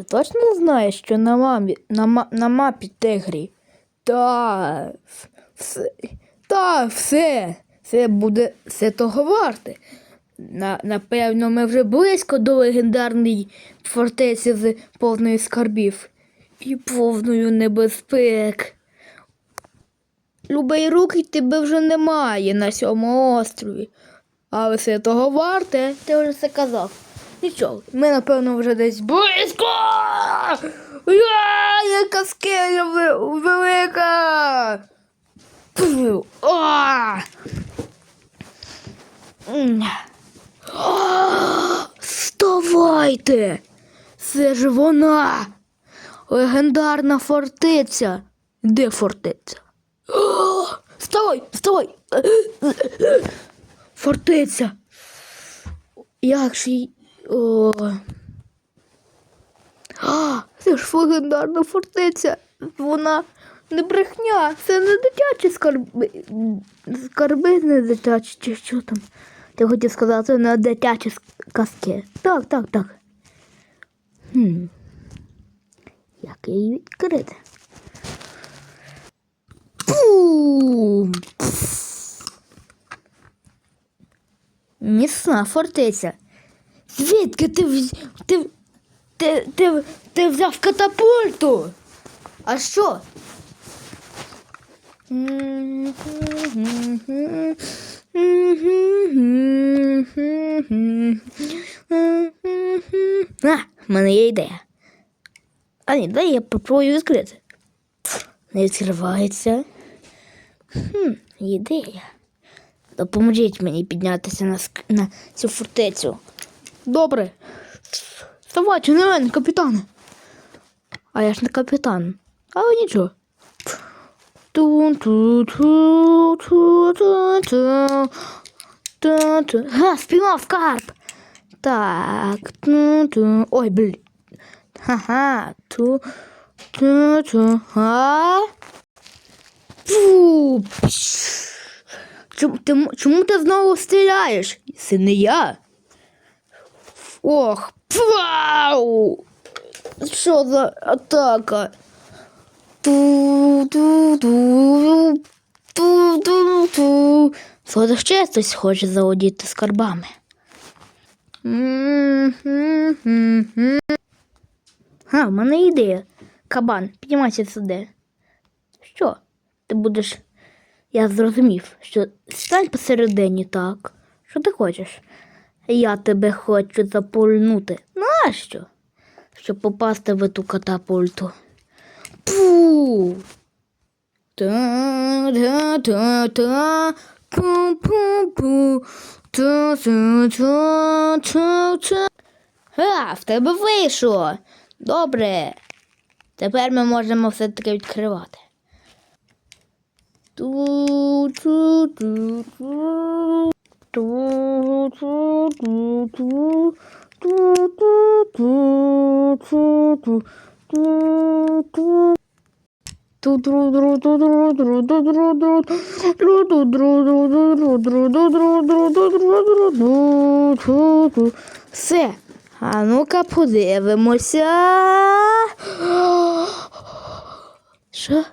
Ти точно знаєш, що на, мамі, на, на мапі тигрі? Та, все, та, все, це буде все того варте. На, напевно, ми вже близько до легендарної фортеці з повною скарбів і повною небезпек. Любий руки тебе вже немає на цьому острові. Але все того варте, ти вже це казав. Нічого, ми, напевно, вже десь близько. Я, яка скеля велика. Пф, а! Вставайте! Це ж вона! Легендарна фортеця. Де фортеця? О, Вставай! Вставай! Фортеця! Як ж їй. О. А, це ж легендарна фортеця. Вона не брехня, це не дитячі скарби. Скарби не дитячі, чи що там? Ти хотів сказати не дитячі казки. Так, так, так. Хм. Як її відкрити? Пум! Міцна фортеця. Звідки ти, вз- ти, ти, ти, ти взяв катапульту? А що? А, в мене є ідея. А ні, дай я попробую відкрити. Не відкривається. Хм, ідея. Допоможіть мені піднятися на, ск- на цю фортецю. Добре. Вставайте на мене, капітане. А я ж не капітан. Але нічого. Га, спіймав карп. Так. Ой, блін. Ха-ха. Ту. Ту-ту. А? Фу. Чому ти, чому ти знову стріляєш? Це не я. Ох, вау! Що за атака? Ту-ту-ту, ту-ту-ту. Схоже, ще хтось хоче заводіти скарбами. А, в мене ідея. Кабан, піднімайся сюди. Що? Ти будеш. Я зрозумів, що стань посередині так. Що ти хочеш? Я тебе хочу запульнути. Нащо? Щоб попасти в ту катапульту. Пу. Та-та-та-та. Пу-пу-пу. Та-та-та-та-та. В тебе вийшло. Добре. Тепер ми можемо все-таки відкривати. Ту-ту-ту-ту. Все. А ну-ка подивимося. Що?